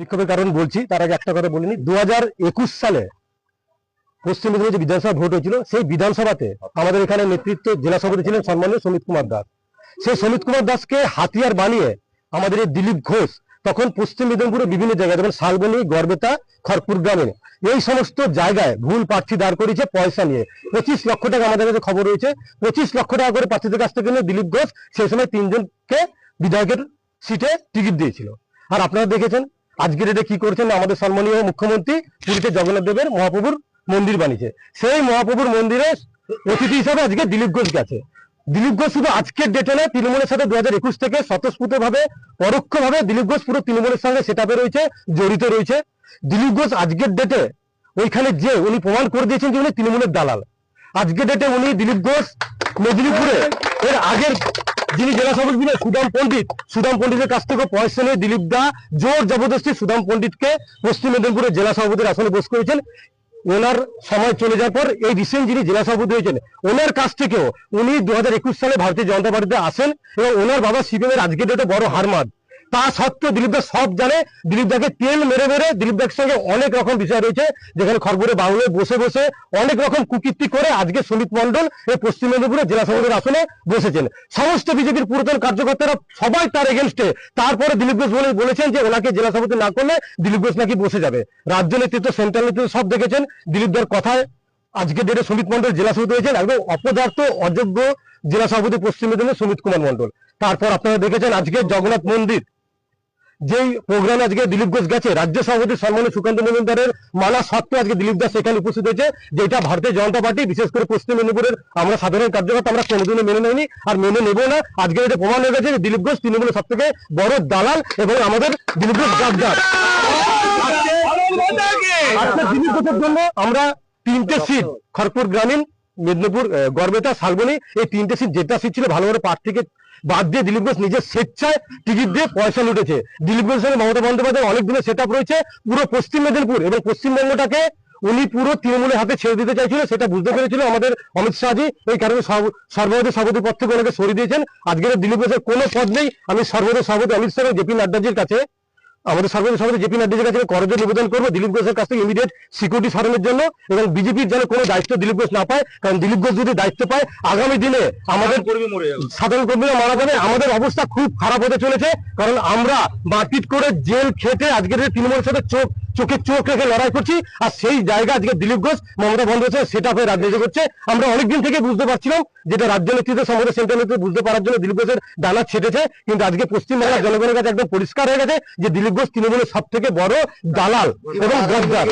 বিক্ষোভের কারণ বলছি, তার আগে একটা কথা বলিনি দু সালে পশ্চিম মেদিনীপুর যে বিধানসভা ভোট হয়েছিল, সেই বিধানসভাতে আমাদের এখানে নেতৃত্ব জেলা সভাপতি ছিলেন সম্মানীয় সমিত কুমার দাস। সেই সমিত কুমার দাসকে হাতিয়ার বানিয়ে আমাদের এই দিলীপ ঘোষ তখন পশ্চিম মেদিনীপুরের বিভিন্ন জায়গায়, যেমন শালবনী, গড়বেতা খড়পুর গ্রামে এই সমস্ত জায়গায় ভুল প্রার্থী দাঁড় করিয়েছে পয়সা নিয়ে। পঁচিশ লক্ষ টাকা আমাদের কাছে খবর রয়েছে। পঁচিশ লক্ষ টাকা করে প্রার্থীদের কাছ থেকে নিয়ে দিলীপ ঘোষ সেই সময় তিনজনকে বিধায়কের সিটে টিকিট দিয়েছিল। আর আপনারা দেখেছেন আজকের ডেটে কি করছেন? আমাদের সম্মানীয় মুখ্যমন্ত্রী পুরীতে জগন্নাথ দেবের মহাপ্রভুর মন্দির বানিয়েছে। সেই মহাপ্রভুর মন্দিরে অতিথি হিসাবে আজকে দিলীপ ঘোষ গেছে। দিলীপ ঘোষ শুধু আজকের ডেটে নয়, তৃণমূলের সাথে দু হাজার একুশ থেকে স্বতঃস্ফূর্ত ভাবে পরোক্ষ ভাবে দিলীপ ঘোষ পুরো তৃণমূলের সঙ্গে সেটাপে রয়েছে, জড়িত রয়েছে। দিলীপ ঘোষ আজকের ডেটে ওইখানে যে উনি প্রমাণ করে দিয়েছেন যে উনি তৃণমূলের দালাল। আজকের ডেটে উনি দিলীপ ঘোষ মেদিনীপুরে এর আগের যিনি জেলা সভাপতি সুদাম পণ্ডিত। সুদাম পণ্ডিতের কাছ থেকে পয়সা নিয়ে দিলীপ দা জোর জবরদস্তি সুদাম পণ্ডিতকে পশ্চিম মেদিনীপুরের জেলা সভাপতির আসনে বস করেছেন। ওনার সময় চলে যাওয়ার পর এই রিসেন্ট যিনি জেলা সভাপতি হয়েছেন, ওনার কাছ থেকেও উনি দু হাজার একুশ সালে ভারতীয় জনতা পার্টিতে আসেন এবং ওনার বাবা সিপিএম এর আজকের ডেটে বড় হারমাদ তা সত্ত্বেও দিলীপ দা সব জানে। দিলীপ দাকে তেল মেরে মেরে দিলীপ দার সঙ্গে অনেক রকম বিষয় রয়েছে, যেখানে খড়গপুরে বাংলায় বসে বসে অনেক রকম কুকীর্তি করে আজকে সুমিত মন্ডল এই পশ্চিম মেদিনীপুরে জেলা সভাপতির আসনে বসেছেন। সমস্ত বিজেপির পুরাতন কার্যকর্তারা সবাই তার এগেনস্টে তারপরে দিলীপ ঘোষ বলে বলেছেন যে ওনাকে জেলা সভাপতি না করলে দিলীপ ঘোষ নাকি বসে যাবে। রাজ্য নেতৃত্ব সেন্ট্রাল নেতৃত্ব সব দেখেছেন। দিলীপ দার কথায় আজকে ডেটে সুমিত মন্ডল জেলা সভাপতি হয়েছেন। একদম অপদার্থ, অযোগ্য জেলা সভাপতি পশ্চিম মেদিনীপুর সুমিত কুমার মন্ডল তারপর আপনারা দেখেছেন আজকে জগন্নাথ মন্দির। যেই প্রোগ্রামে আজকে দিলীপ ঘোষ গেছে, রাজ্য সভাপতি সম্মানীয় সুকান্ত মজুমদারের মালা সত্ত্বেও আজকে দিলীপ দাস সেখানে উপস্থিত হয়েছে, যেটা ভারতীয় জনতা পার্টি, বিশেষ করে পশ্চিম মেদিনীপুরের আমরা সাধারণ কার্যকর্তা, আমরা কোনোদিনও মেনে নেইনি আর মেনে নেব না। আজকে এটা প্রমাণ হয়ে গেছে যে দিলীপ ঘোষ তৃণমূলের সব থেকে বড় দালাল এবং আমাদের দিলীপ ঘোষ গাদ্দার আজকে দিলীপ ঘোষের জন্য আমরা তিনটে সিট খড়গপুর গ্রামীণ মেদিনীপুর গড়বেতা, শালবনী, এই তিনটে সিট যেটা সিট ছিল ভালো ভালো প্রার্থীকে বাদ দিয়ে দিলীপ ঘোষ নিজের স্বেচ্ছায় টিকিট দিয়ে পয়সা লুটেছে। দিলীপ ঘোষের সঙ্গে মমতা বন্দ্যোপাধ্যায় অনেক দিনের সেট রয়েছে পুরো পশ্চিম মেদিনীপুর এবং পশ্চিমবঙ্গটাকে উনি পুরো তৃণমূলের হাতে ছেড়ে দিতে চাইছিল, সেটা বুঝতে পেরেছিল আমাদের অমিত শাহজি। এই কারণে সর্ব- সর্বভারতীয় সভাপতি পদ থেকে ওনাকে সরিয়ে দিয়েছেন। আজকের দিলীপ ঘোষের কোনো পদ নেই। আমি সর্বভারতীয় সভাপতি অমিত শাহ এবং জেপি নাড্ডাজির কাছে আমাদের সর্বদা সভাপতি জেপি নাড্ডির কাছে করজ নিবেদন করব। দিলীপ ঘোষের কাছ থেকে ইমিডিয়েট সিকিউরিটি সরানোর জন্য এবং বিজেপির যেন কোনো দায়িত্ব দিলীপ ঘোষ না পায় কারণ দিলীপ ঘোষ যদি দায়িত্ব পায় আগামী দিনে আমাদের কর্মী মরে যাবে। সাধারণ কর্মীরা মারা যাবে। আমাদের অবস্থা খুব খারাপ হতে চলেছে কারণ আমরা মারপিট করে জেল খেটে আজকের তৃণমূলের সাথে চোখ চোখে চোখ রেখে লড়াই করছি আর সেই জায়গা আজকে দিলীপ ঘোষ মমতা বন্দ্যোপাধ্যায় সেটা হয়ে রাজনীতি করছে। আমরা অনেকদিন থেকে বুঝতে পারছিলাম যেটা রাজ্য নেতৃত্ব সমাজের সেন্ট্রাল নেতৃত্ব বুঝতে পারার জন্য দিলীপ ঘোষের ডানা ছেটেছে কিন্তু আজকে পশ্চিমবাংলার জনগণের কাছে একদম পরিষ্কার হয়ে গেছে যে দিলীপ ঘোষ তৃণমূলের সব থেকে বড় দালাল এবং গদ্দার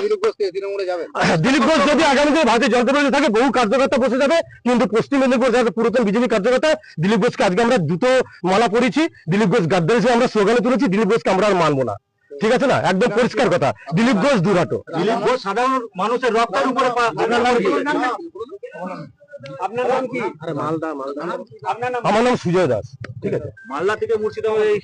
দিলীপ ঘোষ যদি আগামী দিনে ভারতীয় জনতা পার্টি থাকে বহু কার্যকর্তা বসে যাবে কিন্তু পশ্চিম মেদিনীপুর যারা পুরাতন বিজেপি কার্যকর্তা দিলীপ ঘোষকে আজকে আমরা দুটো মালা পড়েছি দিলীপ ঘোষ গাদ্দার হিসেবে আমরা স্লোগানে তুলেছি দিলীপ ঘোষকে আমরা আর মানবো না। ঠিক আছে না? একদম পরিষ্কার কথা। দিলীপ ঘোষ দুরাটো। দিলীপ ঘোষ সাধারণ মানুষের রক্তের উপরে আপনার নাম কি? আপনার নাম কি? আরে মালদা মালদা। আপনার নাম আমার নাম সুজয় দাস। ঠিক আছে। মালদা থেকে মুর্শিদাবাদ এই